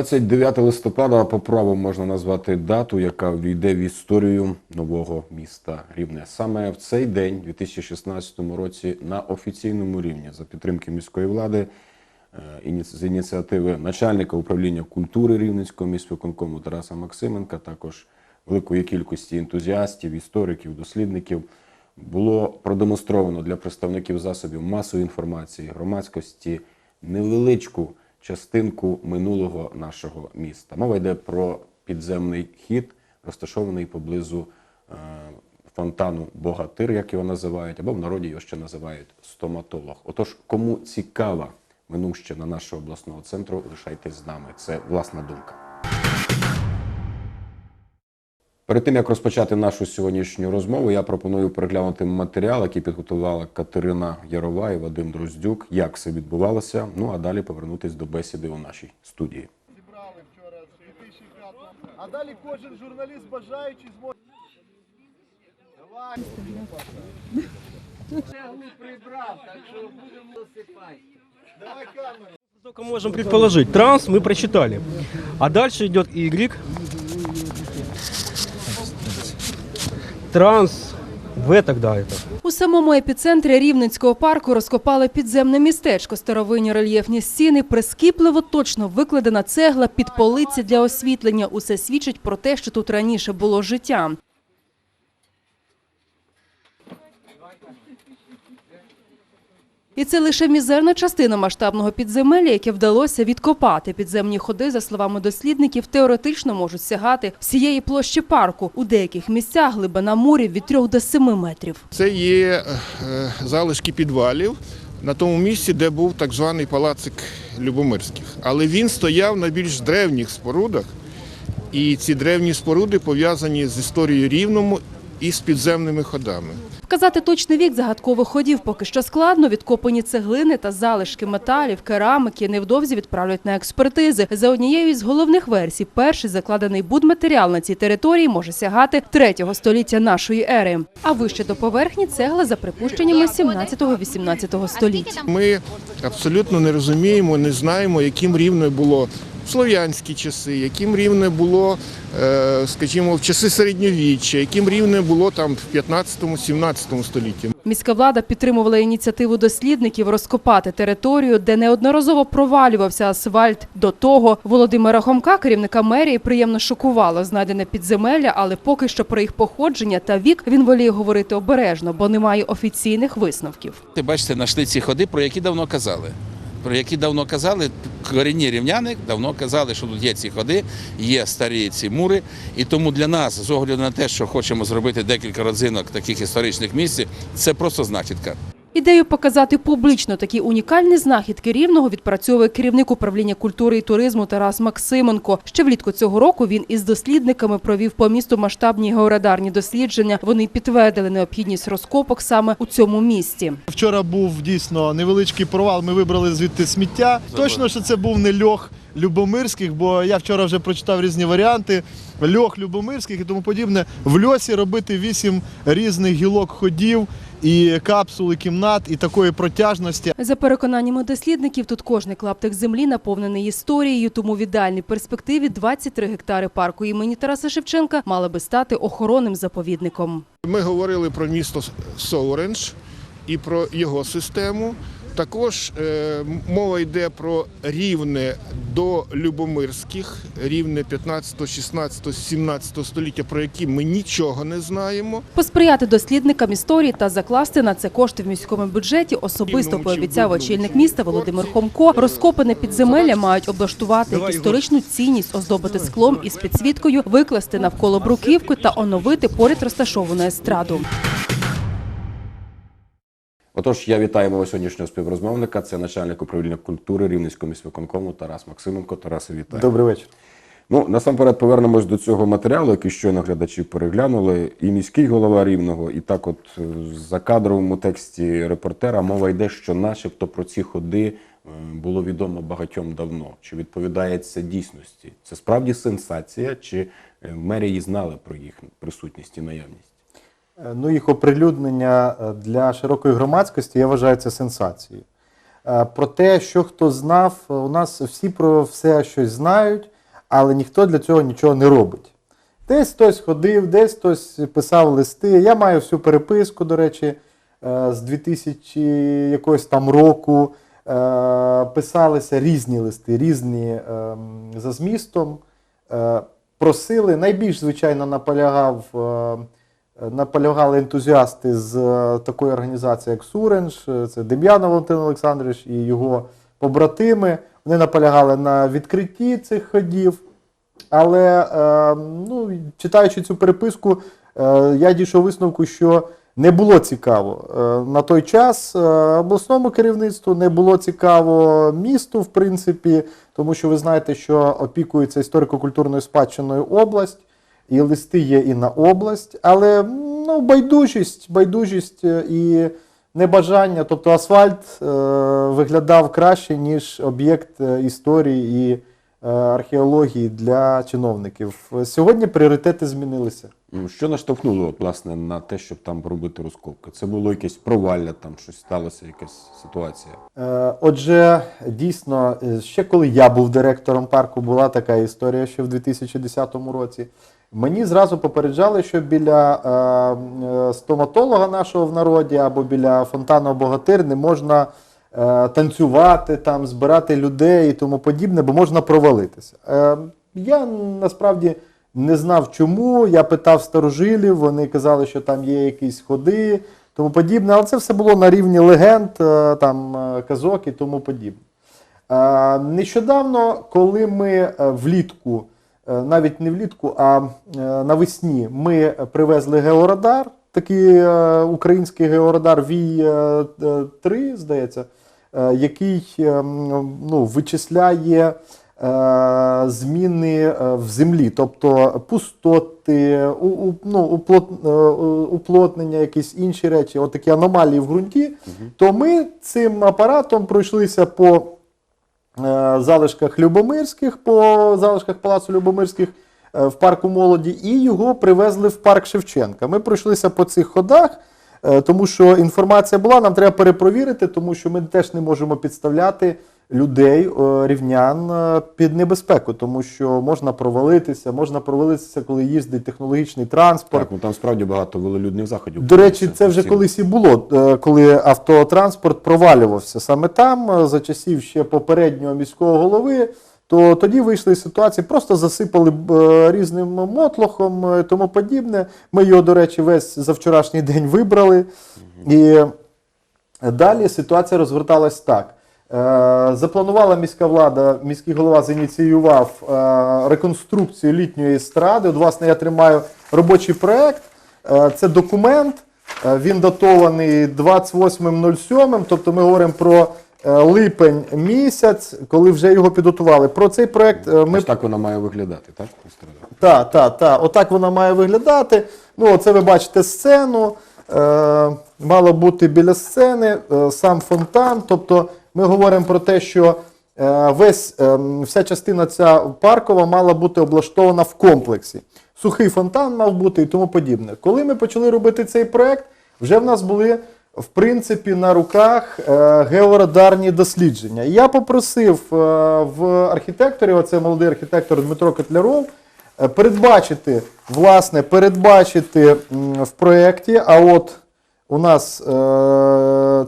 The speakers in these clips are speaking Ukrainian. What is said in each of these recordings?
29 листопада по праву можна назвати дату, яка війде в історію нового міста Рівне. Саме в цей день, у 2016 році, на офіційному рівні за підтримки міської влади е, з ініціативи начальника управління культури Рівненського міськвиконкому Тараса Максименка, також великої кількості ентузіастів, істориків, дослідників, було продемонстровано для представників засобів масової інформації, громадськості невеличку частинку минулого нашого міста. Мова йде про підземний хід, розташований поблизу е, фонтану Богатир, як його називають, або в народі його ще називають стоматолог. Отож, кому цікава минувщина нашого обласного центру, лишайтесь з нами. Це власна думка. Перед тим як розпочати нашу сьогоднішню розмову, я пропоную переглянути матеріал, який підготувала Катерина Ярова і Вадим Дроздюк, як все відбувалося. Ну а далі повернутись до бесіди у нашій студії. зібрали вчора з 2005 А далі кожен журналіст бажаючий зможе. Давай. прибрав, так що будемо засипати. Давай камеру. Только можем предположить. Транс мы прочитали. А дальше идет Y. Транс. В так далі. У самому епіцентрі Рівненського парку розкопали підземне містечко, старовинні рельєфні стіни, прискіпливо точно викладена цегла під полиці для освітлення. Усе свідчить про те, що тут раніше було життя. І це лише мізерна частина масштабного підземелля, яке вдалося відкопати. Підземні ходи, за словами дослідників, теоретично можуть сягати всієї площі парку. У деяких місцях глибина мурів від 3 до 7 метрів. Це є е, залишки підвалів на тому місці, де був так званий палацик Любомирських. Але він стояв на більш древніх спорудах, і ці древні споруди пов'язані з історією рівному і з підземними ходами. Вказати точний вік загадкових ходів поки що складно. Відкопані цеглини та залишки металів, керамики невдовзі відправлять на експертизи. За однією із головних версій, перший закладений будматеріал на цій території може сягати третього століття нашої ери. А вище до поверхні цегла за припущеннями 17-18 століть. Ми абсолютно не розуміємо, не знаємо, яким рівне було слов'янські часи, яким рівне було, е, скажімо, в часи середньовіччя, яким рівне було там в 15-17 столітті. Міська влада підтримувала ініціативу дослідників розкопати територію, де неодноразово провалювався асфальт. До того Володимира Хомка, керівника мерії, приємно шокувало знайдене підземелля, але поки що про їх походження та вік він воліє говорити обережно, бо немає офіційних висновків. Ти бачите, знайшли ці ходи, про які давно казали. Про які давно казали, корінні рівняни давно казали, що тут є ці ходи, є старі ці мури. І тому для нас, з огляду на те, що хочемо зробити декілька родзинок таких історичних місць, це просто знахідка. Ідею показати публічно такі унікальні знахідки рівного відпрацьовує керівник управління культури і туризму Тарас Максименко. Ще влітку цього року він із дослідниками провів по місту масштабні георадарні дослідження. Вони підтвердили необхідність розкопок саме у цьому місті. Вчора був дійсно невеличкий провал. Ми вибрали звідти сміття. Точно, що це був не льох Любомирських, бо я вчора вже прочитав різні варіанти. Льох Любомирських і тому подібне. В льосі робити вісім різних гілок ходів і капсули кімнат, і такої протяжності. За переконаннями дослідників, тут кожний клаптик землі наповнений історією, тому в ідеальній перспективі 23 гектари парку імені Тараса Шевченка мали би стати охоронним заповідником. Ми говорили про місто Соурендж і про його систему. Також е, мова йде про рівне до Любомирських, рівне 15, 16, 17 століття, про які ми нічого не знаємо. Посприяти дослідникам історії та закласти на це кошти в міському бюджеті особисто пообіцяв очільник міста Володимир Хомко. Розкопане підземелля мають облаштувати як історичну цінність, оздобити склом із підсвіткою, викласти навколо бруківки та оновити поряд розташовану естраду. Отож, я вітаю мого сьогоднішнього співрозмовника. Це начальник управління культури Рівненського міськвиконкому Тарас Максименко. Тарасе, вітаю. Добрий вечір. Ну, насамперед повернемось до цього матеріалу, який щойно глядачі переглянули. І міський голова Рівного, і так, от е, в закадровому тексті репортера мова йде, що начебто про ці ходи е, було відомо багатьом давно. Чи відповідає це дійсності? Це справді сенсація, чи е, мерії знали про їх присутність і наявність? Е, Ну, їх оприлюднення е, для широкої громадськості я вважаю це сенсацією. е, про те, що хто знав. У нас всі про все щось знають, але ніхто для цього нічого не робить. Десь хтось ходив, десь хтось писав листи. Я маю всю переписку, до речі, з 2000 якогось там року. Писалися різні листи, різні ем, за змістом. Просили, найбільш, звичайно, наполягав, е, наполягали ентузіасти з е, такої організації, як Суренж, е, це Дем'янов Валентин Олександрович і його побратими. Вони наполягали на відкритті цих ходів. Але е, ну, читаючи цю переписку, я дійшов висновку, що не було цікаво. На той час обласному керівництву не було цікаво місту, в принципі, тому що ви знаєте, що опікується історико-культурною спадщиною область, і листи є і на область, але ну, байдужість, байдужість е, і небажання, тобто асфальт е, виглядав краще, ніж об'єкт е, історії і е, археології для чиновників. Сьогодні пріоритети змінилися. Що наштовхнуло от, власне на те, щоб там робити розкопки? Це було якесь провалля, там щось сталося, якась ситуація. Е, Отже, дійсно, е, ще коли я був директором парку, була така історія ще в 2010 році. Мені зразу попереджали, що біля е, е, стоматолога нашого в народі або біля фонтану Богатир не можна е, танцювати, там, збирати людей і тому подібне, бо можна провалитися. Е, я насправді не знав чому. Я питав старожилів, вони казали, що там є якісь ходи, тому подібне, але це все було на рівні легенд, е, там е, казок і тому подібне. Е, Нещодавно, коли ми е, влітку, навіть не влітку, а е, навесні, ми привезли георадар, такий е, український георадар ВІ-3, здається, е, який е, ну, вичисляє е, зміни е, в землі, тобто пустоти, ну, уплот, е, уплотнення, якісь інші речі, от такі аномалії в ґрунті, то ми цим апаратом пройшлися по е, залишках Любомирських, по залишках Палацу Любомирських е, в парку молоді, і його привезли в парк Шевченка. Ми пройшлися по цих ходах, е, тому що інформація була, нам треба перепровірити, тому що ми теж не можемо підставляти людей, е, рівнян е, під небезпеку, тому що можна провалитися, можна провалитися, коли їздить технологічний транспорт. Так, ну там справді багато велолюдних заходів. До речі, це вже колись і було, е, коли автотранспорт провалювався саме там, за часів ще попереднього міського голови. То тоді вийшли з ситуації, просто засипали різним мотлохом і тому подібне. Ми його, до речі, весь за вчорашній день вибрали. І далі ситуація розгорталась так. Е, Запланувала міська влада, міський голова зініціював е, реконструкцію літньої естради. От, власне, я тримаю робочий проект. Е, Це документ, він датований 28.07, тобто ми говоримо про липень місяць, коли вже його підготували. Про цей проект ми Ось так вона має виглядати, так? Так, так, так. Отак вона має виглядати. Ну, оце ви бачите сцену. Мало бути біля сцени, сам фонтан. Тобто ми говоримо про те, що е, весь, е, вся частина ця паркова мала бути облаштована в комплексі. Сухий фонтан мав бути і тому подібне. Коли ми почали робити цей проект, вже в нас були. В принципі, на руках е, георадарні дослідження. Я попросив е, в архітекторів, оце молодий архітектор Дмитро Котляров, передбачити, власне, передбачити в проєкті, а от у нас е,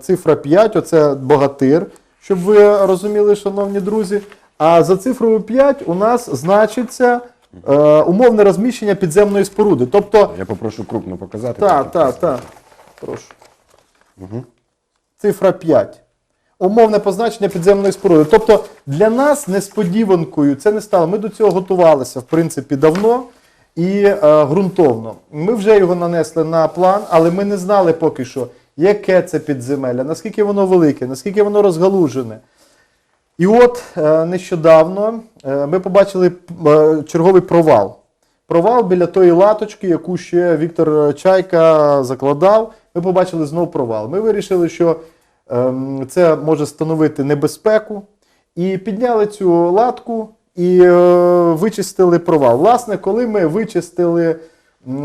цифра 5, оце богатир, щоб ви розуміли, шановні друзі. А за цифрою 5 у нас значиться е, умовне розміщення підземної споруди. Тобто, Я попрошу крупно показати. так, так, так. Прошу. Цифра 5. Умовне позначення підземної споруди. Тобто для нас несподіванкою це не стало. Ми до цього готувалися, в принципі, давно і е, ґрунтовно. Ми вже його нанесли на план, але ми не знали поки що, яке це підземелля, наскільки воно велике, наскільки воно розгалужене. І от е, нещодавно е, ми побачили е, черговий провал. Провал біля тої латочки, яку ще Віктор Чайка закладав. Ми побачили знову провал. Ми вирішили, що ем, це може становити небезпеку. І підняли цю латку і е, вичистили провал. Власне, коли ми вичистили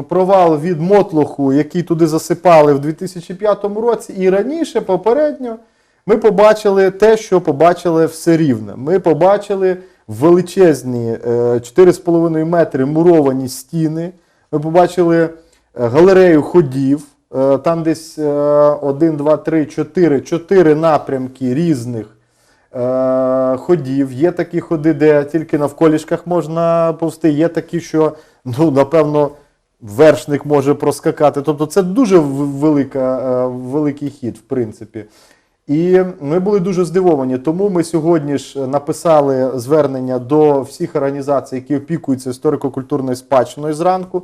провал від мотлоху, який туди засипали в 2005 році, і раніше попередньо. ми побачили те, що побачили все рівне. Ми побачили величезні е, 4,5 метри муровані стіни. Ми побачили е, галерею ходів. Е, Там десь 1, 2, 3, 4, 4 напрямки різних ходів. Є такі ходи, де тільки навколішках можна повсти. Є такі, що ну, напевно вершник може проскакати. Тобто це дуже велика, е, великий хід, в принципі. І ми були дуже здивовані. Тому ми сьогодні ж написали звернення до всіх організацій, які опікуються історико-культурною спадщиною зранку.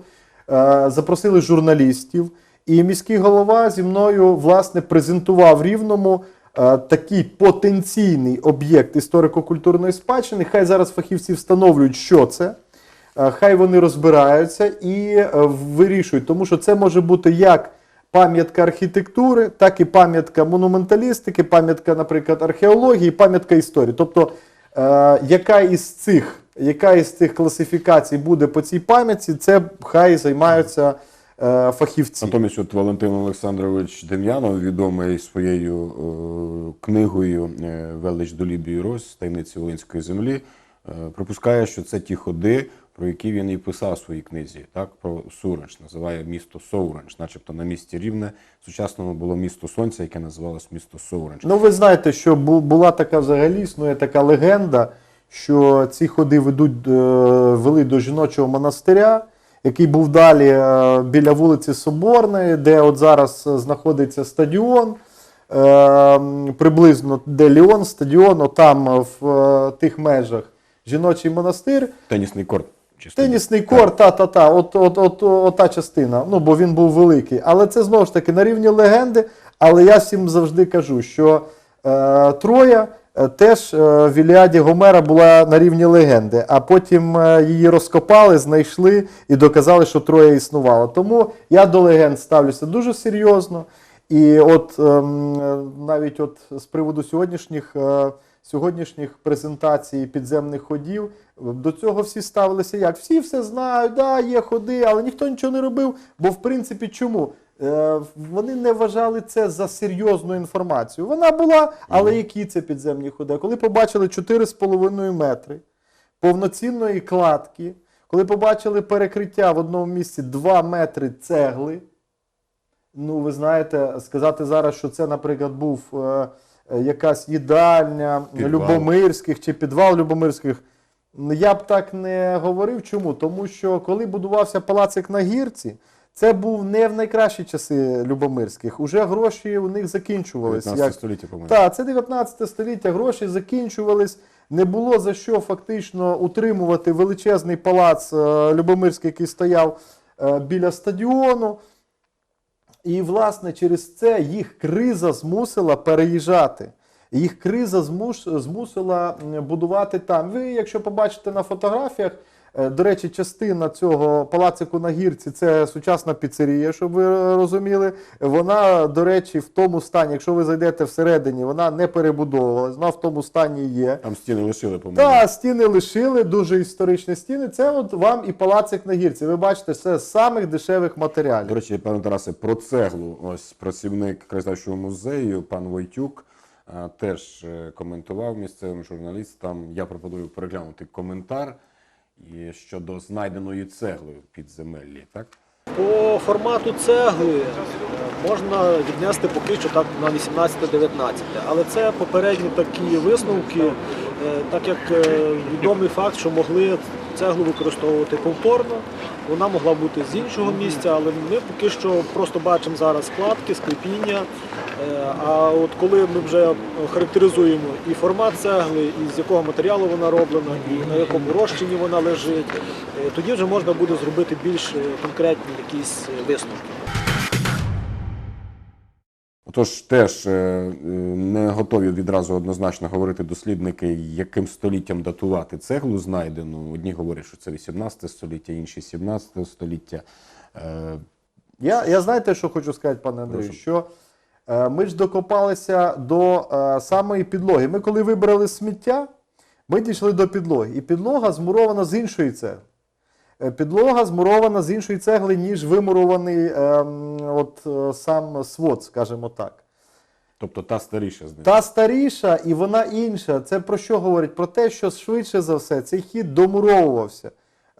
Е, Запросили журналістів. І міський голова зі мною власне презентував рівному е, такий потенційний об'єкт історико-культурної спадщини. Хай зараз фахівці встановлюють, що це. Е, Хай вони розбираються і е, вирішують, тому що це може бути як пам'ятка архітектури, так і пам'ятка монументалістики, пам'ятка, наприклад, археології, пам'ятка історії. Тобто, е, яка із цих, яка із цих класифікацій буде по цій пам'ятці, це хай займаються е, фахівці. Натомість, от Валентин Олександрович Дем'янов, відомий своєю е, книгою е, Велич до Лібії Рось, таємниці Волинської землі, е, припускає, що це ті ходи, про які він і писав у своїй книзі, так про Суранж, називає місто Соуранж, начебто на місці рівне сучасному було місто Сонця, яке називалось місто Соуранж. Ну, ви знаєте, що була така взагалі, існує така легенда, що ці ходи ведуть, е, вели до жіночого монастиря, який був далі е, біля вулиці Соборної, де от зараз е, знаходиться стадіон. е, Приблизно де Ліон, стадіон, отам в тих межах жіночий монастир. Тенісний корт. частина. Тенісний корт, та-та-та, от, от, от, от, та частина, ну бо він був великий. Але це знову ж таки на рівні легенди. Але я всім завжди кажу, що Троя е, теж е, в Іліаді Гомера була на рівні легенди, а потім е, її розкопали, знайшли і доказали, що Троя існувала. Тому я до легенд ставлюся дуже серйозно. І от ем, е, навіть от з приводу сьогоднішніх. е, Сьогоднішніх презентацій підземних ходів до цього всі ставилися як? Всі все знають, да, є ходи, але ніхто нічого не робив. Бо в принципі чому? Е, вони не вважали це за серйозну інформацію. Вона була, але які це підземні ходи? Коли побачили 4,5 метри повноцінної кладки, коли побачили перекриття в одному місці 2 метри цегли, Ну, ви знаєте, сказати зараз, що це, наприклад, був е, якась їдальня Підвал. Любомирських чи підвал Любомирських. Я б так не говорив. Чому? Тому що коли будувався палацик на гірці, це був не в найкращі часи Любомирських. Уже гроші у них закінчувалися. 19 століття, по-моєму. Так, це 19 століття, гроші закінчувались. Не було за що фактично утримувати величезний палац е, Любомирський, який стояв е, біля стадіону. І, власне, через це їх криза змусила переїжджати. Їх криза змусила будувати там. Ви, якщо побачите на фотографіях, до речі, частина цього палацику на гірці це сучасна піцерія, щоб ви розуміли. Вона, до речі, в тому стані, якщо ви зайдете всередині, вона не перебудовувалась, вона в тому стані є. Там стіни лишили, по-моєму. Та стіни лишили, дуже історичні стіни. Це от вам і палацик на гірці. Ви бачите, це з самих дешевих матеріалів. До речі, пане Тарасе, про цеглу. Ось працівник краєзнавчого музею, пан Войтюк, теж е, коментував місцевим журналістам. Я пропоную переглянути коментар щодо знайденої цеглою підземеллі. Так? По формату цегли е, можна віднести поки що так на 18-19, але це попередні такі висновки, так як е, відомий факт, що могли цеглу використовувати повторно. Вона могла бути з іншого місця, але ми поки що просто бачимо зараз складки, склепіння. Е, А от коли ми вже характеризуємо і формат цегли, і з якого матеріалу вона роблена, і на якому розчині вона лежить, е, тоді вже можна буде зробити більш е, конкретні якісь е, висновки. Отож, теж е, е, не готові відразу однозначно говорити дослідники, яким століттям датувати цеглу знайдену. Одні говорять, що це 18 століття, інші 17 століття. Е, Я, я знаєте, що хочу сказати, пане Андрію, Прошу. що ми ж докопалися до самої підлоги. Ми коли вибрали сміття, ми дійшли до підлоги. І підлога змурована з іншої цегли. Е, Підлога змурована з іншої цегли, ніж вимурований ем, от, е, сам свод, скажімо так. Тобто та старіша з них. Та старіша і вона інша. Це про що говорить? Про те, що швидше за все цей хід домуровувався.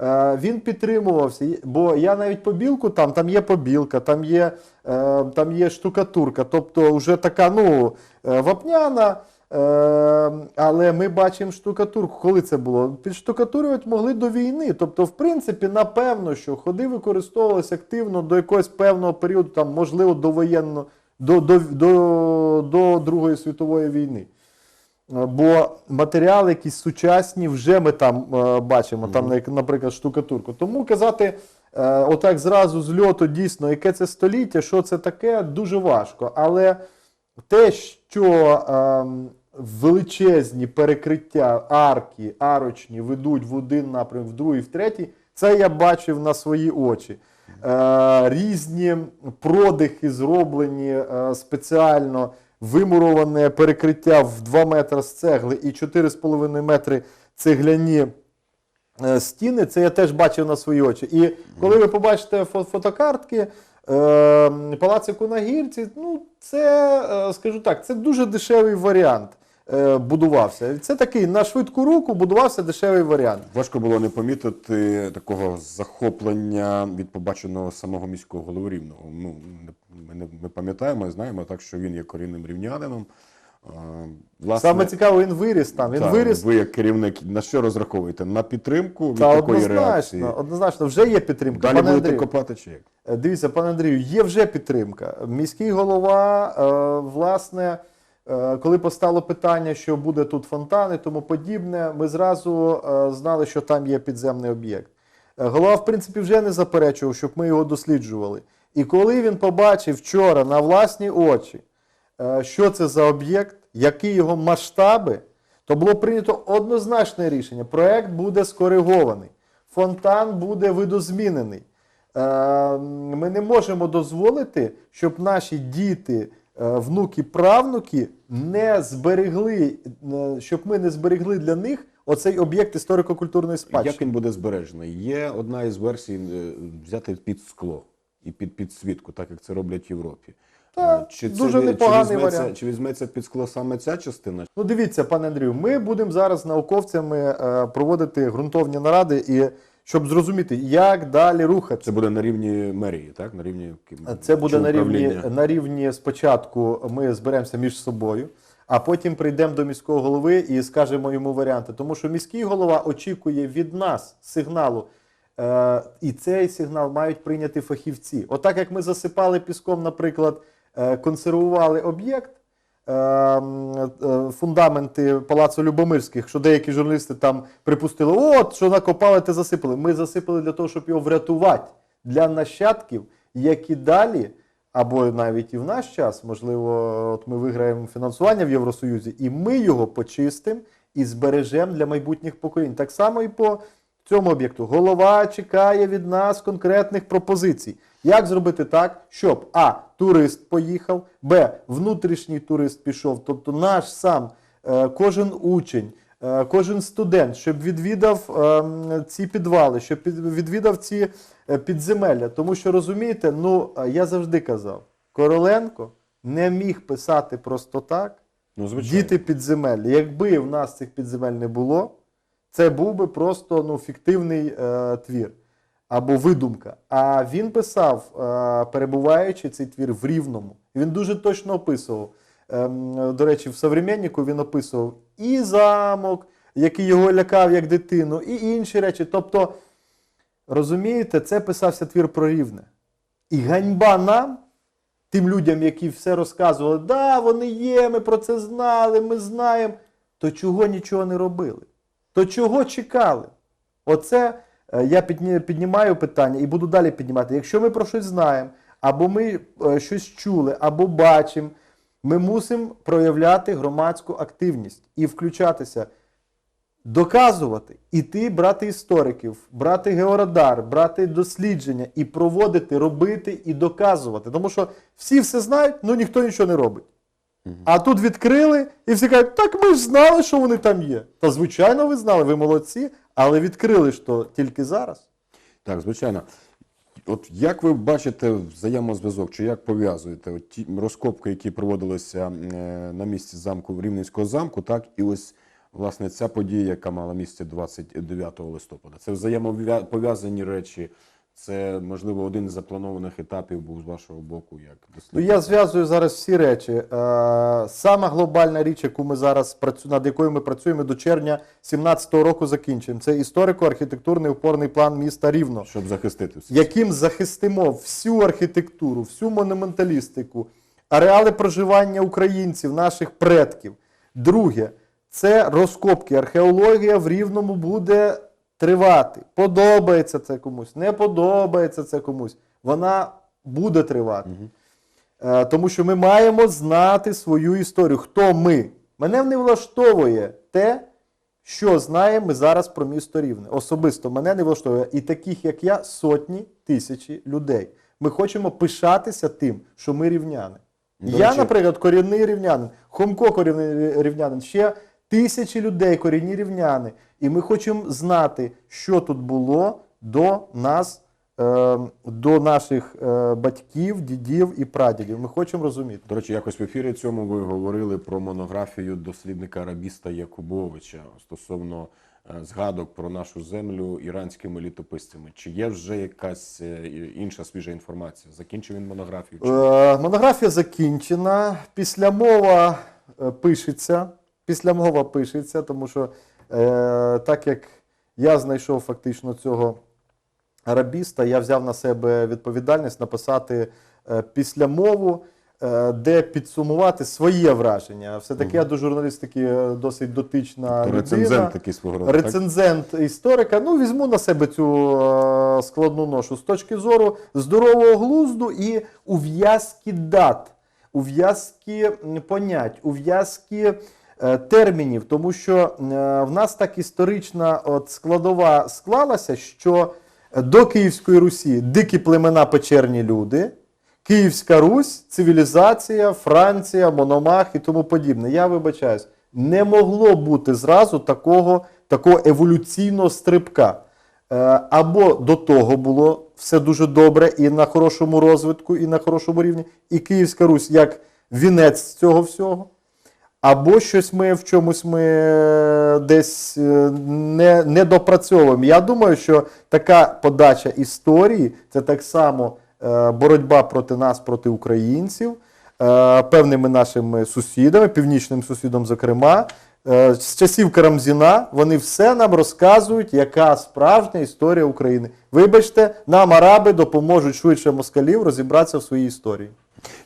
Е, він підтримувався. Бо я навіть побілку там, там є побілка, там є, е, там є штукатурка. Тобто вже така ну, е, вапняна. Е, але ми бачимо штукатурку. Коли це було? Підштукатурювати могли до війни. Тобто, в принципі, напевно, що ходи використовувалися активно до якогось певного періоду, там, можливо, до воєнного, до, до, до, до Другої світової війни. Бо матеріали якісь сучасні вже ми там е, бачимо, там, наприклад, штукатурку. Тому казати, е, отак зразу з льоту дійсно, яке це століття, що це таке, дуже важко. Але те, що ем, величезні перекриття, арки, арочні ведуть в один напрямок, в другий, в третій, це я бачив на свої очі. Е, різні продихи зроблені е, спеціально, вимуроване перекриття в 2 метри з цегли і 4,5 метри цегляні е, стіни, це я теж бачив на свої очі. І коли ви побачите фо- фотокартки е, Палацику на гірці, ну це, скажу так, це дуже дешевий варіант будувався. Це такий на швидку руку будувався дешевий варіант. Важко було не помітити такого захоплення від побаченого самого міського голови рівного. Ну, ми, не- ми пам'ятаємо знаємо так, що він є корінним рівнянином. Власне, Саме цікаво, він виріс там. Він та, виріс Ви як керівник на що розраховуєте? На підтримку від та такої реакції? однозначно, однозначно, вже є підтримка. Далі Пане будете Андрію, копати чи як? Е, Дивіться, пане Андрію, є вже підтримка. Міський голова, е, власне, е, коли постало питання, що буде тут фонтан і тому подібне, ми зразу е, знали, що там є підземний об'єкт. Е, Голова, в принципі, вже не заперечував, щоб ми його досліджували. І коли він побачив вчора на власні очі, е, що це за об'єкт, які його масштаби, то було прийнято однозначне рішення. Проект буде скоригований, фонтан буде видозмінений. Е, Ми не можемо дозволити, щоб наші діти, е, внуки, правнуки не зберегли, е, щоб ми не зберегли для них оцей об'єкт історико-культурної спадщини. Як він буде збережений? Є одна із версій е, взяти під скло і під підсвітку, так як це роблять в Європі. Та, Е, чи, дуже ві- непоганий чи візьметься, варіант. Чи візьметься під скло саме ця частина? Ну, дивіться, пане Андрію, ми будемо зараз з науковцями е, проводити ґрунтовні наради, і щоб зрозуміти, як далі рухатися. Це буде на рівні мерії, так? На рівні Це буде на рівні, на рівні спочатку ми зберемося між собою, а потім прийдемо до міського голови і скажемо йому варіанти. Тому що міський голова очікує від нас сигналу. Е, і цей сигнал мають прийняти фахівці. Отак як ми засипали піском, наприклад, е, консервували об'єкт, фундаменти Палацу Любомирських, що деякі журналісти там припустили, от що накопали, те засипали. Ми засипали для того, щоб його врятувати для нащадків, які далі, або навіть і в наш час, можливо, от ми виграємо фінансування в Євросоюзі, і ми його почистимо і збережемо для майбутніх поколінь. Так само і по цьому об'єкту. Голова чекає від нас конкретних пропозицій. Як зробити так, щоб А. Турист поїхав, Б. Внутрішній турист пішов, тобто наш сам, е, кожен учень, е, кожен студент, щоб відвідав ем, ці підвали, щоб відвідав ці е, підземелля. Тому що розумієте, ну я завжди казав, Короленко не міг писати просто так. Ну, звичайно. Діти підземелля. Якби в нас цих підземель не було, це був би просто ну, фіктивний е, твір або видумка. А він писав, е, перебуваючи цей твір в Рівному. Він дуже точно описував. Ем, до речі, в современнику він описував і замок, який його лякав як дитину, і інші речі. Тобто, розумієте, це писався твір про рівне. І ганьба нам, тим людям, які все розказували, да, вони є, ми про це знали, ми знаємо. То чого нічого не робили? То чого чекали? Оце я піднімаю питання і буду далі піднімати. Якщо ми про щось знаємо, або ми е, щось чули, або бачимо, ми мусимо проявляти громадську активність і включатися доказувати, іти брати істориків, брати георадар, брати дослідження і проводити, робити і доказувати. Тому що всі все знають, але ніхто нічого не робить. А тут відкрили, і всі кажуть, так ми ж знали, що вони там є. Та звичайно, ви знали, ви молодці, але відкрили ж то тільки зараз. Так, звичайно. От як ви бачите взаємозв'язок, чи як пов'язуєте от ті розкопки, які проводилися е, на місці замку Рівненського замку, так і ось власне ця подія, яка мала місце 29 листопада. Це взаємопов'язані речі. Це можливо один із запланованих етапів був з вашого боку, як Ну, я зв'язую зараз всі речі. Е, сама глобальна річ, яку ми зараз над якою ми працюємо до червня 2017 року закінчуємо, це історико-архітектурний опорний план міста Рівно. щоб захистити все. яким захистимо всю архітектуру, всю монументалістику, ареали проживання українців, наших предків. Друге, це розкопки. Археологія в Рівному буде тривати. Подобається це комусь, не подобається це комусь. Вона буде тривати. Е, Тому що ми маємо знати свою історію. Хто ми? Мене не влаштовує те, що знаємо ми зараз про місто Рівне. Особисто мене не влаштовує. І таких, як я, сотні тисячі людей. Ми хочемо пишатися тим, що ми рівняни. До я, речі- наприклад, корінний рівнянин, Хомко корінний рівнянин, ще тисячі людей корінні рівняни. І ми хочемо знати, що тут було до нас, е, до наших е, батьків, дідів і прадідів. Ми хочемо розуміти. До речі, якось в ефірі цьому ви говорили про монографію дослідника арабіста Якубовича стосовно е, згадок про нашу землю іранськими літописцями. Чи є вже якась інша свіжа інформація? Закінчив він монографію? Чи? Монографія закінчена. Після мова пишеться. Після мова пишеться, тому що е, так як я знайшов фактично цього арабіста, я взяв на себе відповідальність написати е, післямову, е, де підсумувати своє враження. Все-таки я до журналістики е, досить дотична То людина. рецензент такий свого роду. так? Рецензент історика, ну візьму на себе цю е, складну ношу з точки зору здорового глузду і ув'язки дат, ув'язки понять, ув'язки термінів, тому що е, в нас так історична от складова склалася, що до Київської Русі дикі племена печерні люди. Київська Русь, цивілізація, Франція, Мономах і тому подібне. Я вибачаюсь, не могло бути зразу такого, такого еволюційного стрибка. Е, Або до того було все дуже добре і на хорошому розвитку, і на хорошому рівні, і Київська Русь як вінець цього всього. Або щось ми в чомусь ми е, десь е, не, не допрацьовуємо. Я думаю, що така подача історії це так само е, боротьба проти нас, проти українців, певними нашими сусідами, північним сусідом, зокрема. З часів Карамзіна вони все нам розказують, яка справжня історія України. Вибачте, нам араби допоможуть швидше москалів розібратися в своїй історії.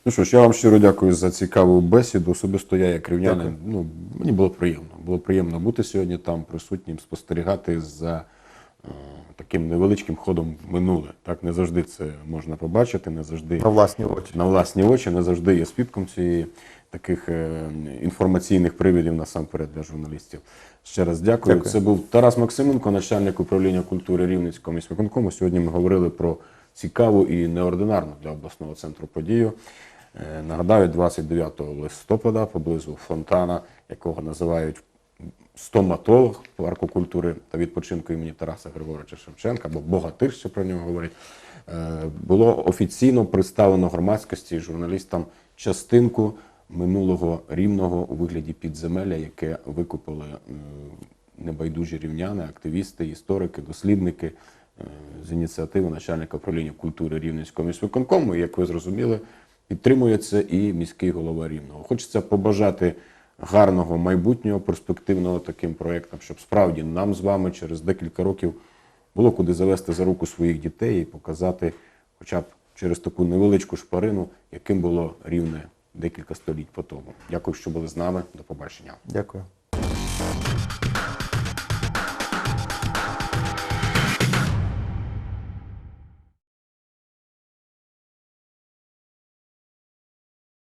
Ну що ж, я вам щиро дякую за цікаву бесіду. Особисто я, як рівнянин, Дякую. ну мені було приємно. Було приємно бути сьогодні там присутнім, спостерігати за е, таким невеличким ходом в минуле. Так не завжди це можна побачити, не завжди На власні очі. на власні очі, не завжди є свідком цієї таких е, інформаційних привідів насамперед для журналістів. Ще раз дякую. Дякую. Це був Тарас Максименко, начальник управління культури Рівненського міськвиконкому. Сьогодні ми говорили про цікаву і неординарну для обласного центру подію. Е, Нагадаю, 29 листопада поблизу фонтана, якого називають стоматолог парку культури та відпочинку імені Тараса Григоровича Шевченка, або Богатир ще про нього говорять, е, було офіційно представлено громадськості і журналістам частинку минулого рівного у вигляді підземелля, яке викупили е, небайдужі рівняни, активісти, історики, дослідники з ініціативи начальника управління культури Рівненського міськвиконкому. Як ви зрозуміли, підтримує це і міський голова Рівного. Хочеться побажати гарного майбутнього, перспективного таким проєктам, щоб справді нам з вами через декілька років було куди завести за руку своїх дітей і показати, хоча б через таку невеличку шпарину, яким було рівне декілька століть по тому. Дякую, що були з нами. До побачення. Дякую.